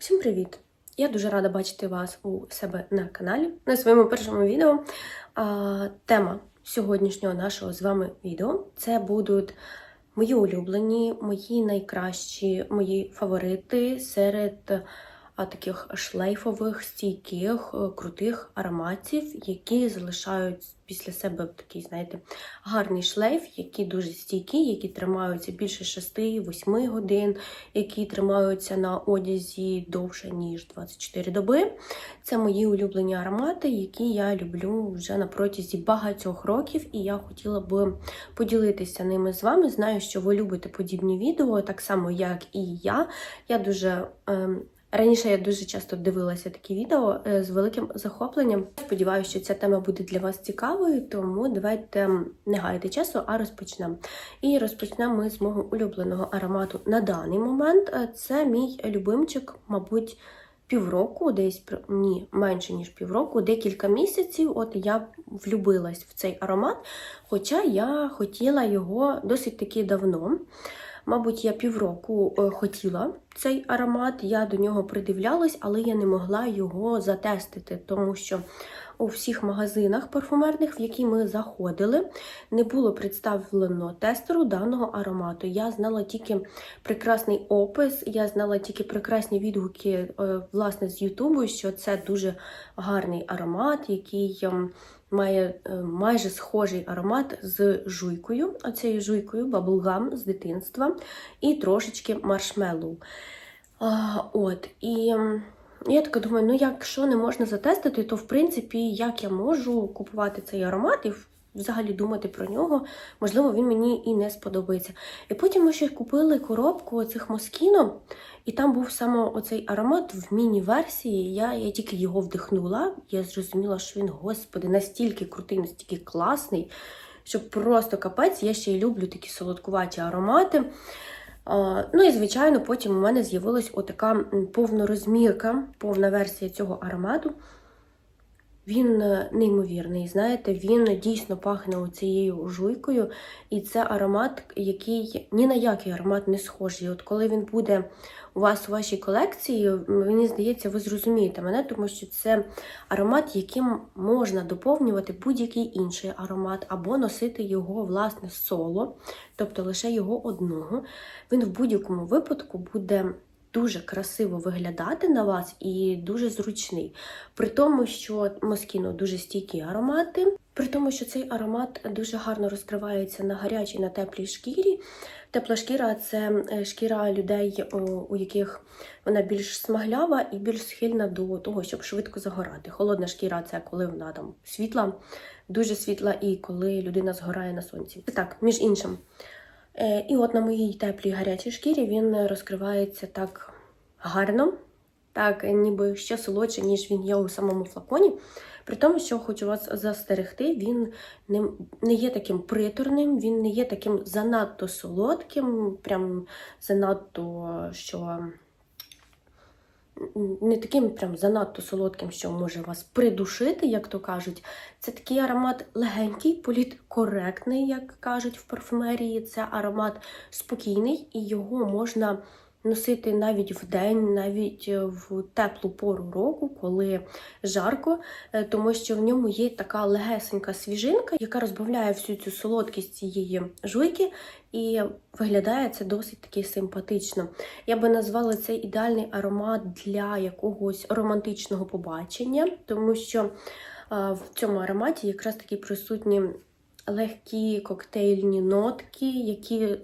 Всім привіт! Я дуже рада бачити вас у себе на каналі на своєму першому відео. А, тема сьогоднішнього нашого з вами відео це будуть мої улюблені, мої найкращі, мої фаворити серед таких шлейфових, стійких, е, крутих ароматів, які залишають після себе такий, знаєте, гарний шлейф, які дуже стійкі, які тримаються більше 6-8 годин, які тримаються на одязі довше, ніж 24 доби. Це мої улюблені аромати, які я люблю вже на протязі багатьох років, і я хотіла би поділитися ними з вами. Знаю, що ви любите подібні відео, так само, як і я. Я дуже. Ем, Раніше я дуже часто дивилася такі відео е, з великим захопленням. Сподіваюся, що ця тема буде для вас цікавою, тому давайте не гаяти часу, а розпочнемо. І розпочнемо ми з мого улюбленого аромату на даний момент. Е, Це мій любимчик, мабуть, півроку, десь ні, менше ніж півроку, декілька місяців. От я влюбилась в цей аромат, хоча я хотіла його досить таки давно. Мабуть, я півроку е, хотіла цей аромат, я до нього придивлялась, але я не могла його затестити, тому що у всіх магазинах парфумерних, в які ми заходили, не було представлено тестеру даного аромату. Я знала тільки прекрасний опис, я знала тільки прекрасні відгуки е, власне з Ютубу, що це дуже гарний аромат, який ем, має е, майже схожий аромат з жуйкою, оцією жуйкою баблгам з дитинства, і трошечки маршмеллоу. От, і я така думаю, ну якщо не можна затестити, то в принципі, як я можу купувати цей аромат і взагалі думати про нього, можливо, він мені і не сподобається. І потім ми ще купили коробку цих москіно, і там був саме оцей аромат в міні-версії. Я я тільки його вдихнула. Я зрозуміла, що він, господи, настільки крутий, настільки класний, що просто капець, я ще й люблю такі солодкуваті аромати. Ну і, звичайно, потім у мене з'явилась отака повнорозмірка, повна версія цього аромату. Він е, неймовірний, знаєте, він дійсно пахне оцією жуйкою, і це аромат, який ні на який аромат не схожий. От коли він буде у вас у вашій колекції, мені здається, ви зрозумієте мене, тому що це аромат, яким можна доповнювати будь-який інший аромат, або носити його, власне, соло, тобто лише його одного. Він в будь-якому випадку буде дуже красиво виглядати на вас і дуже зручний. При тому, що Москіно дуже стійкі аромати, при тому, що цей аромат дуже гарно розкривається на гарячій, на теплій шкірі. Тепла шкіра це е, шкіра людей, у яких вона більш смаглява і більш схильна до того, щоб швидко загорати. Холодна шкіра це коли вона там світла, дуже світла, і коли людина згорає на сонці. Так, між іншим. Е, і от на моїй теплій гарячій шкірі він розкривається так гарно, так, ніби ще солодше, ніж він є у самому флаконі. При тому, що хочу вас застерегти, він не не є таким приторним, він не є таким занадто солодким, прям занадто що. Не таким прям занадто солодким, що може вас придушити, як то кажуть. Це такий аромат легенький, політкоректний, як кажуть в парфумерії. Це аромат спокійний, і його можна носити навіть в день, навіть е, в теплу пору року, коли жарко, е, тому що в ньому є така легесенька свіжинка, яка розбавляє всю цю солодкість цієї жуйки, і виглядає це досить таки симпатично. Я би назвала цей ідеальний аромат для якогось романтичного побачення, тому що в цьому ароматі якраз таки присутні легкі коктейльні нотки, які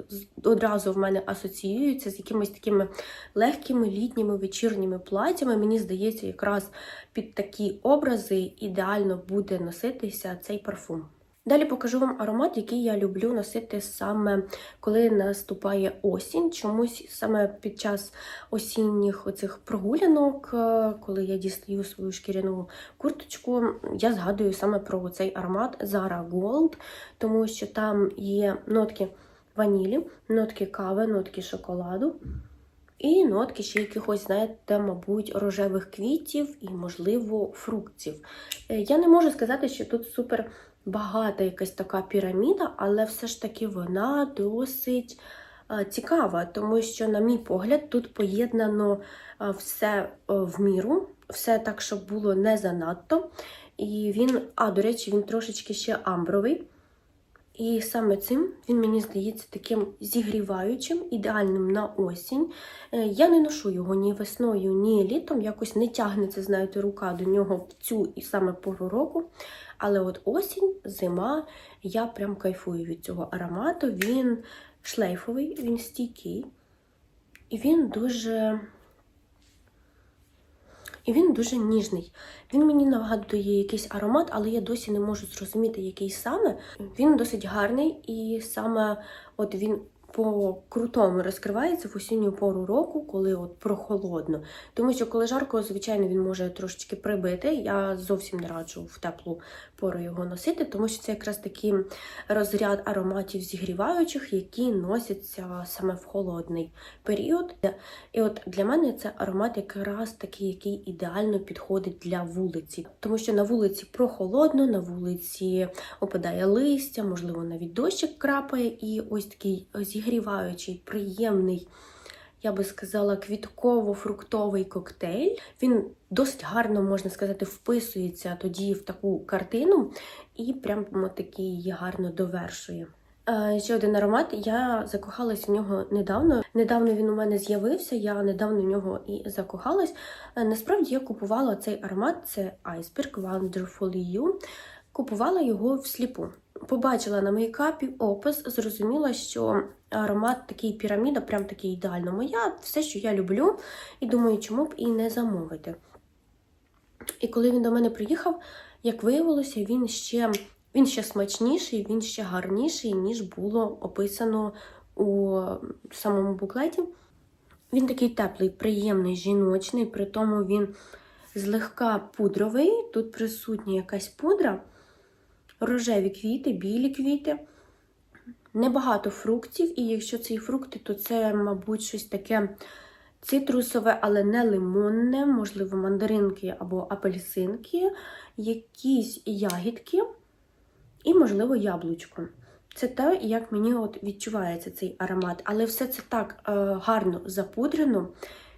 одразу в мене асоціюються з якимись такими легкими літніми вечірніми платтями. Мені здається, якраз під такі образи ідеально буде носитися цей парфум. Далі покажу вам аромат, який я люблю носити саме коли наступає осінь. Чомусь саме під час осінніх оцих прогулянок, е, коли я дістаю свою шкіряну курточку, я згадую саме про цей аромат Zara Gold, тому що там є нотки ванілі, нотки кави, нотки шоколаду. І нотки ще якихось, знаєте, мабуть, рожевих квітів і, можливо, фруктів. Е, я не можу сказати, що тут супер багата якась така піраміда, але все ж таки вона досить е, цікава, тому що, на мій погляд, тут поєднано е, все е, в міру, все так, щоб було не занадто. І він, а, до речі, він трошечки ще амбровий. І саме цим він мені здається таким зігріваючим, ідеальним на осінь. Е, Я не ношу його ні весною, ні літом. Якось не тягнеться, знаєте, рука до нього в цю і саме пору року. Але от осінь, зима, я прям кайфую від цього аромату. Він шлейфовий, він стійкий. І він дуже. І він дуже ніжний. Він мені нагадує якийсь аромат, але я досі не можу зрозуміти, який саме. Він досить гарний, і саме от він по крутому розкривається в осінню пору року, коли от прохолодно. Тому що коли жарко, звичайно, він може трошечки прибити. Я зовсім не раджу в теплу пору його носити, тому що це якраз такий розряд ароматів зігріваючих, які носяться саме в холодний період. І от для мене це аромат якраз такий, який ідеально підходить для вулиці, тому що на вулиці прохолодно, на вулиці опадає листя, можливо, навіть дощик крапає, і ось такий зігріваючий, приємний. Я би сказала, квітково-фруктовий коктейль. Він досить гарно, можна сказати, вписується тоді в таку картину і прям таки її гарно довершує. Е, Ще один аромат. Я закохалась в нього недавно. Недавно він у мене з'явився, я недавно в нього і закохалась. Е, Насправді я купувала цей аромат, це Iceberg Wonderful You. Купувала його всліпу. Побачила на мейкапі опис, зрозуміла, що аромат такий піраміда, прям такий ідеально моя, все, що я люблю, і думаю, чому б і не замовити. І коли він до мене приїхав, як виявилося, він ще він ще смачніший, він ще гарніший, ніж було описано у самому буклеті. Він такий теплий, приємний, жіночний, при тому він злегка пудровий. Тут присутня якась пудра, рожеві квіти, білі квіти. Небагато фруктів, і якщо це і фрукти, то це, мабуть, щось таке цитрусове, але не лимонне, можливо, мандаринки або апельсинки, якісь ягідки і, можливо, яблучко. Це те, як мені от відчувається цей аромат. Але все це так е, гарно запудрено,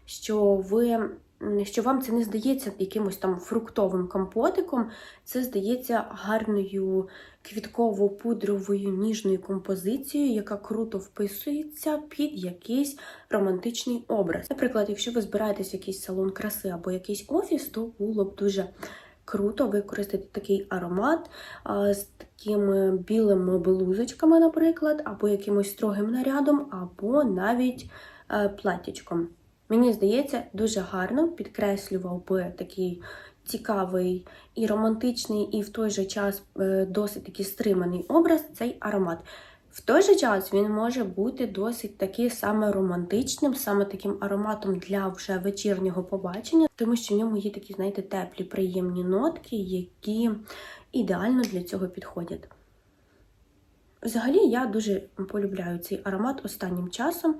що ви. Що вам це не здається якимось там фруктовим компотиком, це здається гарною квітково-пудровою ніжною композицією, яка круто вписується під якийсь романтичний образ. Наприклад, якщо ви збираєтесь в якийсь салон краси або якийсь офіс, то було б дуже круто використати такий аромат з такими білими блузочками, наприклад, або якимось строгим нарядом, або навіть а, платтячком. Мені здається, дуже гарно підкреслював би такий цікавий і романтичний, і в той же час е, досить такий стриманий образ цей аромат. В той же час він може бути досить таки саме романтичним, саме таким ароматом для вже вечірнього побачення, тому що в ньому є такі, знаєте, теплі, приємні нотки, які ідеально для цього підходять. Взагалі, я дуже полюбляю цей аромат останнім часом,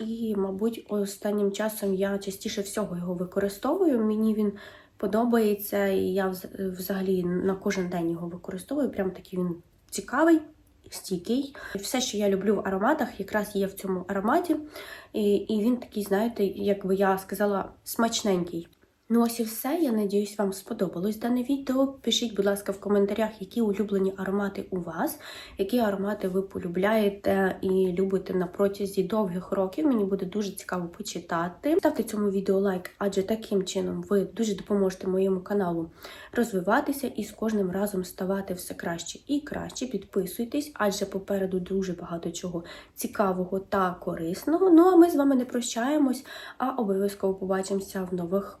і, мабуть, останнім часом я частіше всього його використовую. Мені він подобається, і я взагалі на кожен день його використовую. Прям такий він цікавий стійкий. Все, що я люблю в ароматах, якраз є в цьому ароматі. І і він такий, знаєте, як би я сказала, смачненький. Ну, ось і все. Я надіюсь, вам сподобалось дане відео. Пишіть, будь ласка, в коментарях, які улюблені аромати у вас, які аромати ви полюбляєте і любите на протязі довгих років. Мені буде дуже цікаво почитати. Ставте цьому відео лайк, адже таким чином ви дуже допоможете моєму каналу розвиватися і з кожним разом ставати все краще і краще. Підписуйтесь, адже попереду дуже багато чого цікавого та корисного. Ну а ми з вами не прощаємось, а обов'язково побачимося в нових